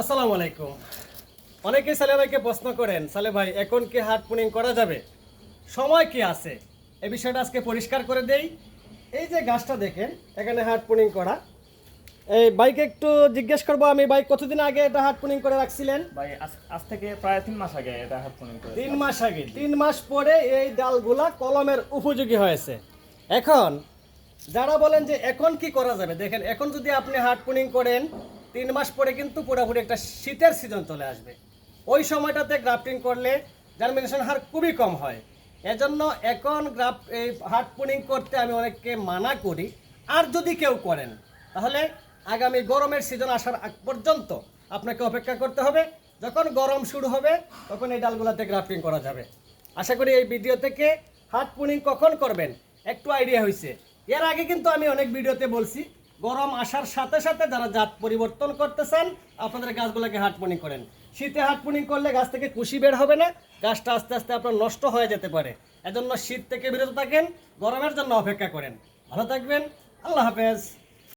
আসসালামু আলাইকুম। অনেকেই সালে ভাইকে প্রশ্ন করেন সালে ভাই এখন কি হাট পুনিং করা যাবে? সময় কি আছে? এই বিষয়টা আজকে পরিষ্কার করে দেই। এই যে গাছটা দেখেন এখানে হাট পুনিং করা। এই বাইকে একটু জিজ্ঞেস করব আমি বাইক কতদিন আগে এটা হাট পুনিং করে রাখছিলেন? ভাই আজ থেকে প্রায় তিন মাস আগে এটা হাত ফোন করে তিন মাস আগে তিন মাস পরে এই ডালগুলা কলমের উপযোগী হয়েছে। এখন যারা বলেন যে এখন কি করা যাবে দেখেন এখন যদি আপনি হাট পুনিং করেন তিন মাস পরে কিন্তু পুরোপুরি একটা শীতের সিজন চলে আসবে। ওই সময়টাতে গ্রাফটিং করলে জার্মিনেশন হার খুবই কম হয়। এজন্য এখন গ্রাফ এই হাট পুনিং করতে আমি অনেককে মানা করি। আর যদি কেউ করেন, তাহলে আগামী গরমের সিজন আসার আগ পর্যন্ত আপনাকে অপেক্ষা করতে হবে। যখন গরম শুরু হবে, তখন এই ডালগুলোতে গ্রাফটিং করা যাবে। আশা করি এই ভিডিও থেকে হাট পুনিং কখন করবেন, একটু আইডিয়া হয়েছে এর আগে কিন্তু আমি অনেক ভিডিওতে বলছি গরম আসার সাথে সাথে যারা জাত পরিবর্তন করতে চান আপনাদের গাছগুলোকে হাট পুনিং করেন। শীতে হাট পুনিং করলে গাছ থেকে কুশি বের হবে না, গাছটা আস্তে আস্তে আপনার নষ্ট হয়ে যেতে পারে। এজন্য শীত থেকে বিরত থাকেন, গরমের জন্য অপেক্ষা করেন। ভালো থাকবেন, আল্লাহ হাফেজ।